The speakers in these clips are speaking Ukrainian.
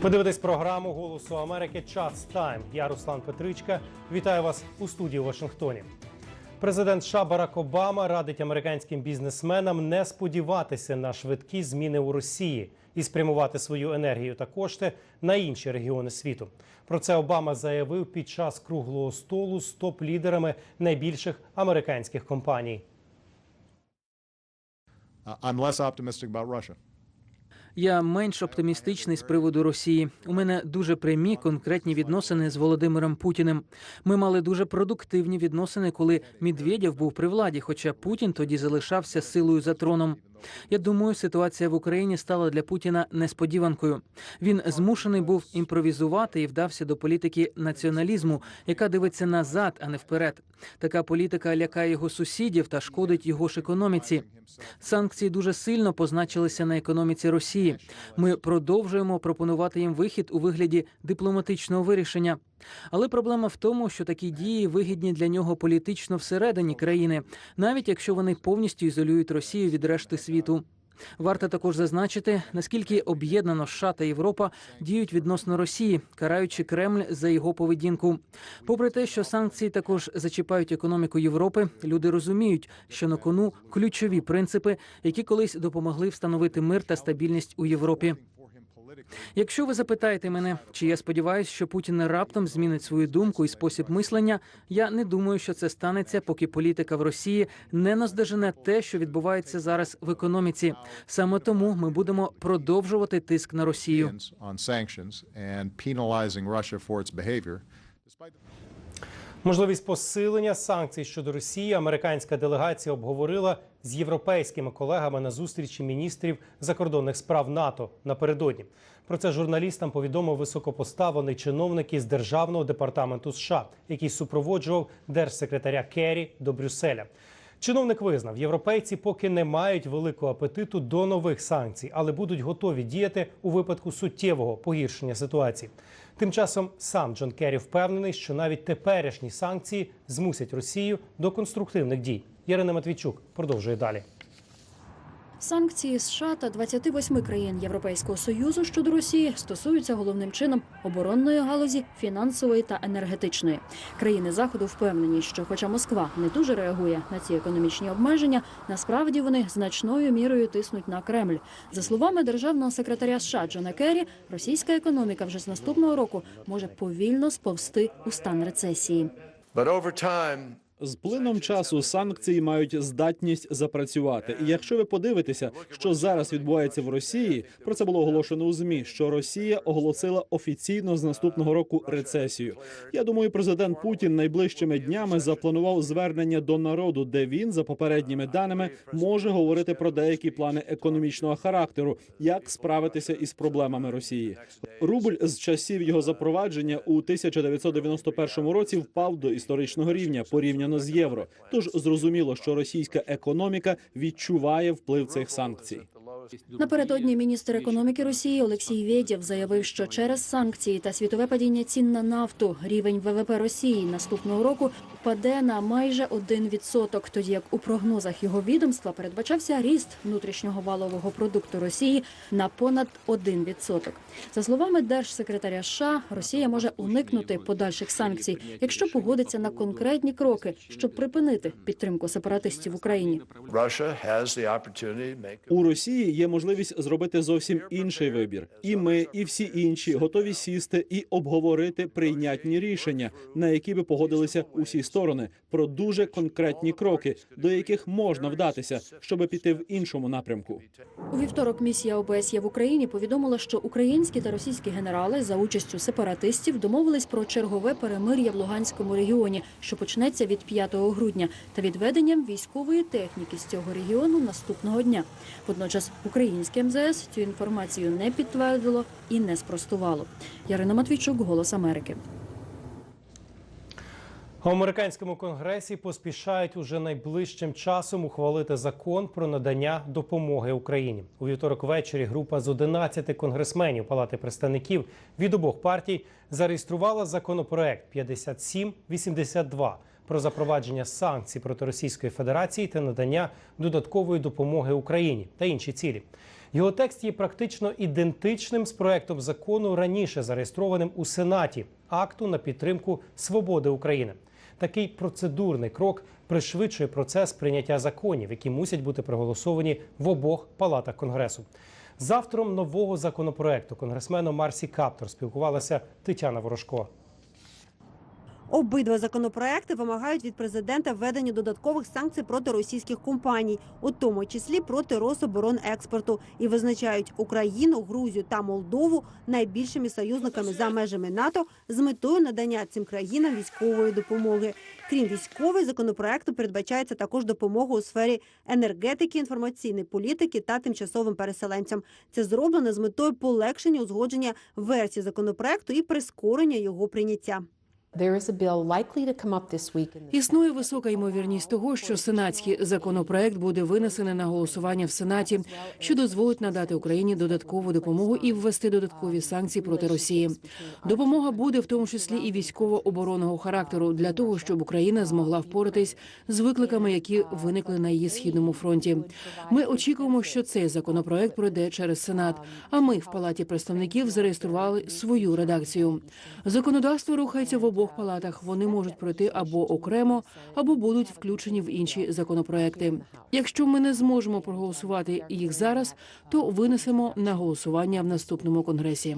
Ви дивитесь програму Голосу Америки Час Тайм. Я Руслан Петричка. Вітаю вас у студії у Вашингтоні. Президент США Барак Обама радить американським бізнесменам не сподіватися на швидкі зміни у Росії і спрямувати свою енергію та кошти на інші регіони світу. Про це Обама заявив під час круглого столу з топ-лідерами найбільших американських компаній. Uh, I'm less optimistic about Russia. Я менш оптимістичний з приводу Росії. У мене дуже прямі конкретні відносини з Володимиром Путіним. Ми мали дуже продуктивні відносини, коли Медведєв був при владі, хоча Путін тоді залишався силою за троном. Я думаю, ситуація в Україні стала для Путіна несподіванкою. Він змушений був імпровізувати і вдався до політики націоналізму, яка дивиться назад, а не вперед. Така політика лякає його сусідів та шкодить його ж економіці. Санкції дуже сильно позначилися на економіці Росії. Ми продовжуємо пропонувати їм вихід у вигляді дипломатичного вирішення. Але проблема в тому, що такі дії вигідні для нього політично всередині країни, навіть якщо вони повністю ізолюють Росію від решти світу. Варто також зазначити, наскільки об'єднано США та Європа діють відносно Росії, караючи Кремль за його поведінку. Попри те, що санкції також зачіпають економіку Європи, люди розуміють, що на кону ключові принципи, які колись допомогли встановити мир та стабільність у Європі. Якщо ви запитаєте мене, чи я сподіваюся, що Путін раптом змінить свою думку і спосіб мислення, я не думаю, що це станеться, поки політика в Росії не наздожене те, що відбувається зараз в економіці. Саме тому ми будемо продовжувати тиск на Росію. Можливість посилення санкцій щодо Росії американська делегація обговорила з європейськими колегами на зустрічі міністрів закордонних справ НАТО напередодні. Про це журналістам повідомив високопоставлений чиновник із державного департаменту США, який супроводжував держсекретаря Керрі до Брюсселя. Чиновник визнав, європейці поки не мають великого апетиту до нових санкцій, але будуть готові діяти у випадку суттєвого погіршення ситуації. Тим часом сам Джон Керрі впевнений, що навіть теперішні санкції змусять Росію до конструктивних дій. Ярина Матвійчук продовжує далі. Санкції США та 28 країн Європейського союзу щодо Росії стосуються головним чином оборонної галузі, фінансової та енергетичної. Країни заходу впевнені, що, хоча Москва не дуже реагує на ці економічні обмеження, насправді вони значною мірою тиснуть на Кремль. За словами державного секретаря США Джона Керрі, російська економіка вже з наступного року може повільно сповзти у стан рецесії. З плином часу санкції мають здатність запрацювати. І якщо ви подивитеся, що зараз відбувається в Росії, про це було оголошено у змі, що Росія оголосила офіційно з наступного року рецесію. Я думаю, президент Путін найближчими днями запланував звернення до народу, де він, за попередніми даними, може говорити про деякі плани економічного характеру, як справитися із проблемами Росії. Рубль з часів його запровадження у 1991 році впав до історичного рівня порівняно з євро. Тож зрозуміло, що російська економіка відчуває вплив цих санкцій. Напередодні міністр економіки Росії Олексій Ведєв заявив, що через санкції та світове падіння цін на нафту рівень ВВП Росії наступного року впаде на майже 1%, тоді як у прогнозах його відомства передбачався ріст внутрішнього валового продукту Росії на понад 1%. За словами держсекретаря США, Росія може уникнути подальших санкцій, якщо погодиться на конкретні кроки, щоб припинити підтримку сепаратистів в Україні. У Росії є можливість зробити зовсім інший вибір, і ми, і всі інші готові сісти і обговорити прийнятні рішення, на які би погодилися усі сторони, про дуже конкретні кроки, до яких можна вдатися, щоб піти в іншому напрямку. У вівторок місія ОБСЄ в Україні повідомила, що українські та російські генерали за участю сепаратистів домовились про чергове перемир'я в Луганському регіоні, що почнеться від 5 грудня, та відведенням військової техніки з цього регіону наступного дня. Водночас українське МЗС цю інформацію не підтвердило і не спростувало. Ярина Матвійчук, Голос Америки. У американському конгресі поспішають уже найближчим часом ухвалити закон про надання допомоги Україні. У вівторок ввечері група з 11 конгресменів Палати представників від обох партій зареєструвала законопроект 5782 про запровадження санкцій проти Російської Федерації та надання додаткової допомоги Україні та інші цілі. Його текст є практично ідентичним з проектом закону раніше зареєстрованим у Сенаті акту на підтримку свободи України. Такий процедурний крок пришвидшує процес прийняття законів, які мусять бути проголосовані в обох палатах конгресу. З автором нового законопроекту, конгресменом Марсі Каптор, спілкувалася Тетяна Ворожко. Обидва законопроекти вимагають від президента введення додаткових санкцій проти російських компаній, у тому числі проти Рособоронекспорту, і визначають Україну, Грузію та Молдову найбільшими союзниками за межами НАТО з метою надання цим країнам військової допомоги. Крім військової, законопроекту передбачається також допомога у сфері енергетики, інформаційної політики та тимчасовим переселенцям. Це зроблено з метою полегшення узгодження версії законопроекту і прискорення його прийняття. Існує висока ймовірність того, що сенатський законопроект буде винесений на голосування в Сенаті, що дозволить надати Україні додаткову допомогу і ввести додаткові санкції проти Росії. Допомога буде в тому числі і військово-оборонного характеру для того, щоб Україна змогла впоратись з викликами, які виникли на її східному фронті. Ми очікуємо, що цей законопроект пройде через Сенат. А ми в палаті представників зареєстрували свою редакцію. Законодавство рухається в обох палатах. Вони можуть пройти або окремо, або будуть включені в інші законопроекти. Якщо ми не зможемо проголосувати їх зараз, то винесемо на голосування в наступному конгресі.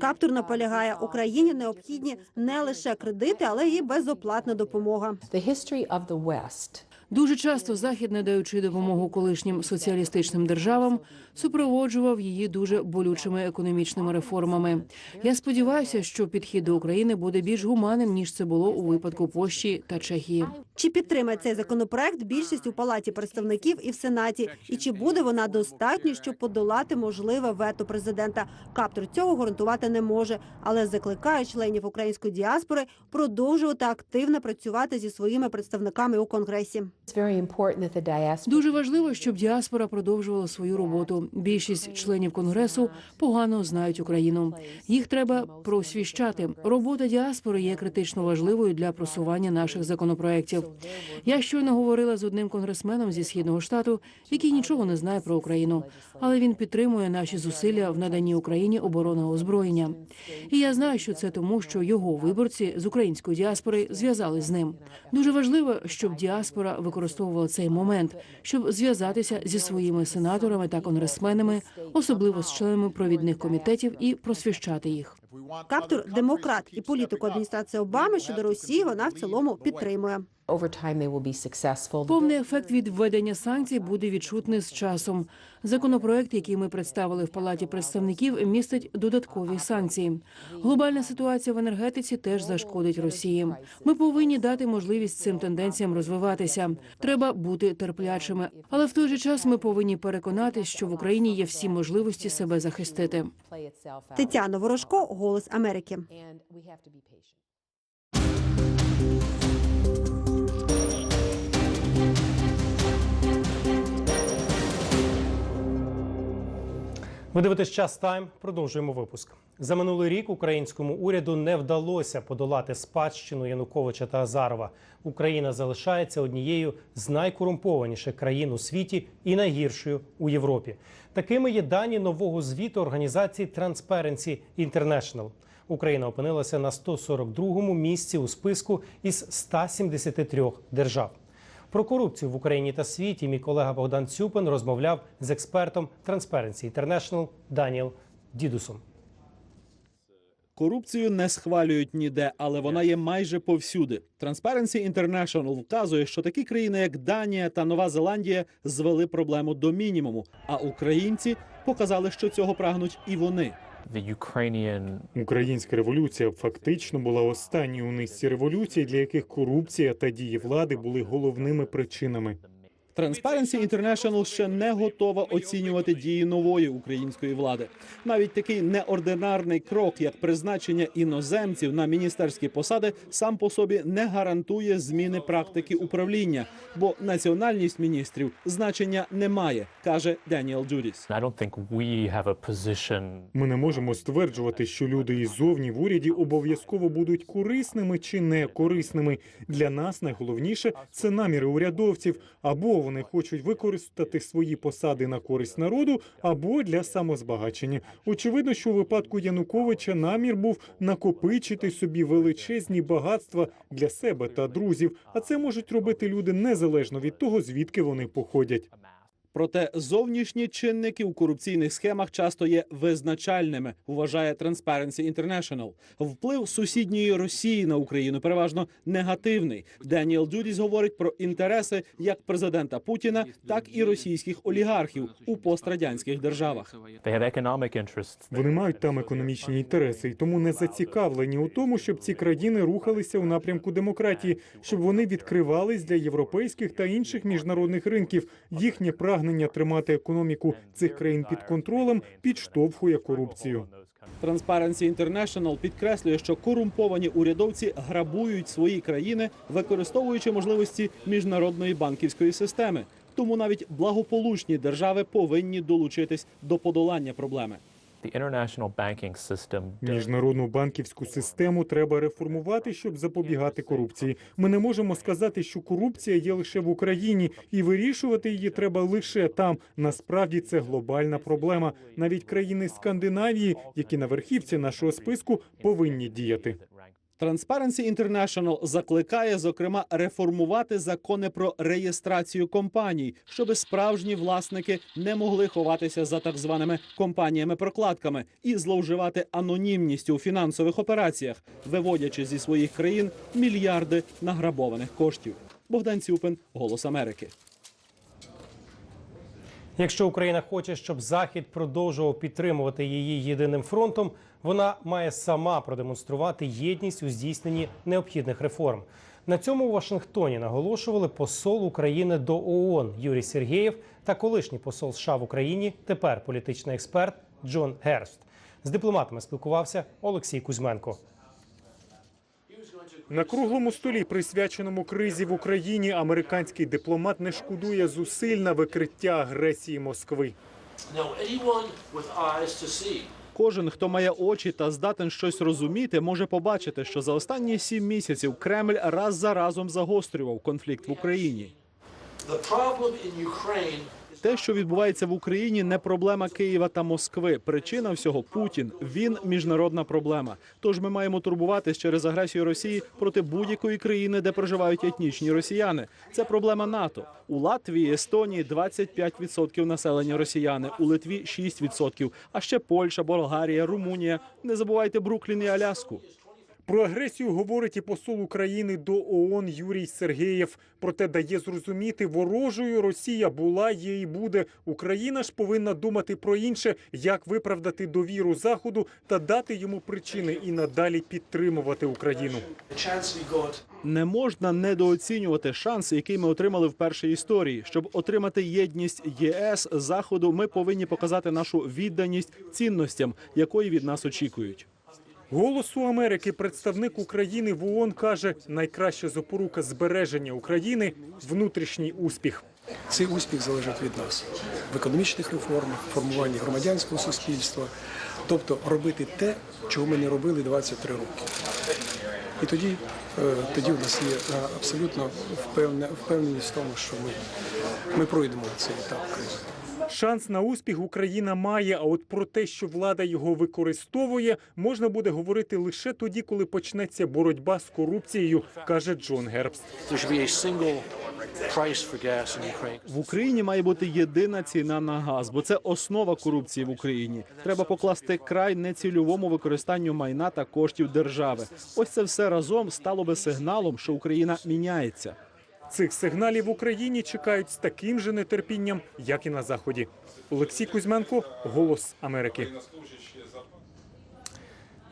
Каптур наполягає, Україні необхідні не лише кредити, але й безоплатна допомога. the history of the West. Дуже часто захід, надаючи допомогу колишнім соціалістичним державам, супроводжував її дуже болючими економічними реформами. Я сподіваюся, що підхід до України буде більш гуманним ніж це було у випадку Польщі та Чехії. Чи підтримає цей законопроект більшість у палаті представників і в сенаті? І чи буде вона достатньо, щоб подолати можливе вето президента? Каптур цього гарантувати не може, але закликає членів української діаспори продовжувати активно працювати зі своїми представниками у конгресі. Дуже важливо, щоб діаспора продовжувала свою роботу. Більшість членів конгресу погано знають Україну. Їх треба просвіщати. Робота діаспори є критично важливою для просування наших законопроєктів. Я щойно говорила з одним конгресменом зі східного штату, який нічого не знає про Україну, але він підтримує наші зусилля в наданні Україні оборонного озброєння. І я знаю, що це тому, що його виборці з української діаспори зв'язались з ним. Дуже важливо, щоб діаспора використовувала цей момент, щоб зв'язатися зі своїми сенаторами та конгресменами, особливо з членами провідних комітетів, і просвіщати їх. Каптур демократ і політику адміністрації Обами щодо Росії вона в цілому підтримує. Повний ефект від введення санкцій буде відчутний з часом. Законопроект, який ми представили в палаті представників, містить додаткові санкції. Глобальна ситуація в енергетиці теж зашкодить Росії. Ми повинні дати можливість цим тенденціям розвиватися. Треба бути терплячими, але в той же час ми повинні переконатись, що в Україні є всі можливості себе захистити. Тетяна Ворожко, Голос Америки. Ви дивитесь час тайм. Продовжуємо випуск. За минулий рік українському уряду не вдалося подолати спадщину Януковича та Азарова. Україна залишається однією з найкорумпованіших країн у світі і найгіршою у Європі. Такими є дані нового звіту організації Transparency International. Україна опинилася на 142-му місці у списку із 173 держав. Про корупцію в Україні та світі мій колега Богдан Цюпин розмовляв з експертом Transparency International Даніел Дідусом. Корупцію не схвалюють ніде, але вона є майже повсюди. Transparency International вказує, що такі країни, як Данія та Нова Зеландія, звели проблему до мінімуму. А українці показали, що цього прагнуть і вони. Українська революція фактично була останньою у низці революцій, для яких корупція та дії влади були головними причинами. Transparency International ще не готова оцінювати дії нової української влади. Навіть такий неординарний крок, як призначення іноземців на міністерські посади, сам по собі не гарантує зміни практики управління, бо національність міністрів значення не має, каже Деніел Джудіс. Ми не можемо стверджувати, що люди іззовні в уряді обов'язково будуть корисними чи не корисними. Для нас найголовніше це наміри урядовців, або вони хочуть використати свої посади на користь народу, або для самозбагачення. Очевидно, що у випадку Януковича намір був накопичити собі величезні багатства для себе та друзів. А це можуть робити люди незалежно від того, звідки вони походять. Проте зовнішні чинники у корупційних схемах часто є визначальними, вважає Transparency International. Вплив сусідньої Росії на Україну переважно негативний. Деніел Джудіс говорить про інтереси як президента Путіна, так і російських олігархів у пострадянських державах. Вони мають там економічні інтереси і тому не зацікавлені у тому, щоб ці країни рухалися у напрямку демократії, щоб вони відкривались для європейських та інших міжнародних ринків. Їхнє прагнення тримати економіку цих країн під контролем підштовхує корупцію. Transparency International підкреслює, що корумповані урядовці грабують свої країни, використовуючи можливості міжнародної банківської системи. Тому навіть благополучні держави повинні долучитись до подолання проблеми. Міжнародну банківську систему треба реформувати, щоб запобігати корупції. Ми не можемо сказати, що корупція є лише в Україні, і вирішувати її треба лише там. Насправді це глобальна проблема. Навіть країни Скандинавії, які на верхівці нашого списку, повинні діяти. Transparency International закликає, зокрема, реформувати закони про реєстрацію компаній, щоб справжні власники не могли ховатися за так званими компаніями-прокладками і зловживати анонімністю у фінансових операціях, виводячи зі своїх країн мільярди награбованих коштів. Богдан Цюпин, Голос Америки. Якщо Україна хоче, щоб Захід продовжував підтримувати її єдиним фронтом, вона має сама продемонструвати єдність у здійсненні необхідних реформ. На цьому у Вашингтоні наголошували посол України до ООН Юрій Сергєєв та колишній посол США в Україні, тепер політичний експерт Джон Герст. З дипломатами спілкувався Олексій Кузьменко. На круглому столі, присвяченому кризі в Україні, американський дипломат не шкодує зусиль на викриття агресії Москви. Кожен, хто має очі та здатен щось розуміти, може побачити, що за останні сім місяців Кремль раз за разом загострював конфлікт в Україні. Те, що відбувається в Україні, не проблема Києва та Москви. Причина всього Путін. Він міжнародна проблема. Тож ми маємо турбуватись через агресію Росії проти будь-якої країни, де проживають етнічні росіяни. Це проблема НАТО. У Латвії, Естонії 25% населення росіяни, у Литві 6%, а ще Польща, Болгарія, Румунія. Не забувайте Бруклін і Аляску. Про агресію говорить і посол України до ООН Юрій Сергеєв. Проте дає зрозуміти, ворожою Росія була, є і буде. Україна ж повинна думати про інше, як виправдати довіру Заходу та дати йому причини і надалі підтримувати Україну. Не можна недооцінювати шанс, який ми отримали в першій історії. Щоб отримати єдність ЄС заходу, ми повинні показати нашу відданість цінностям, якої від нас очікують. Голосу Америки представник України в ООН каже, найкраща запорука збереження України внутрішній успіх. Цей успіх залежить від нас в економічних реформах, формуванні громадянського суспільства, тобто робити те, чого ми не робили 23 роки. І тоді, е, тоді у нас є е, абсолютно впевне- впевненість в тому, що ми, ми пройдемо цей етап кризи. Шанс на успіх Україна має. А от про те, що влада його використовує, можна буде говорити лише тоді, коли почнеться боротьба з корупцією, каже Джон Гербст. В Україні має бути єдина ціна на газ, бо це основа корупції в Україні. Треба покласти край нецільовому використанню майна та коштів держави. Ось це все разом стало би сигналом, що Україна міняється. Цих сигналів в Україні чекають з таким же нетерпінням, як і на заході. Олексій Кузьменко, Голос Америки.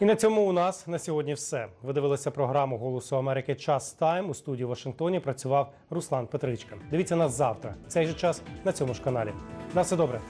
І на цьому у нас на сьогодні все. Ви дивилися програму Голосу Америки Час Тайм. У студії в Вашингтоні працював Руслан Петричка. Дивіться нас завтра. В цей же час на цьому ж каналі. На все добре.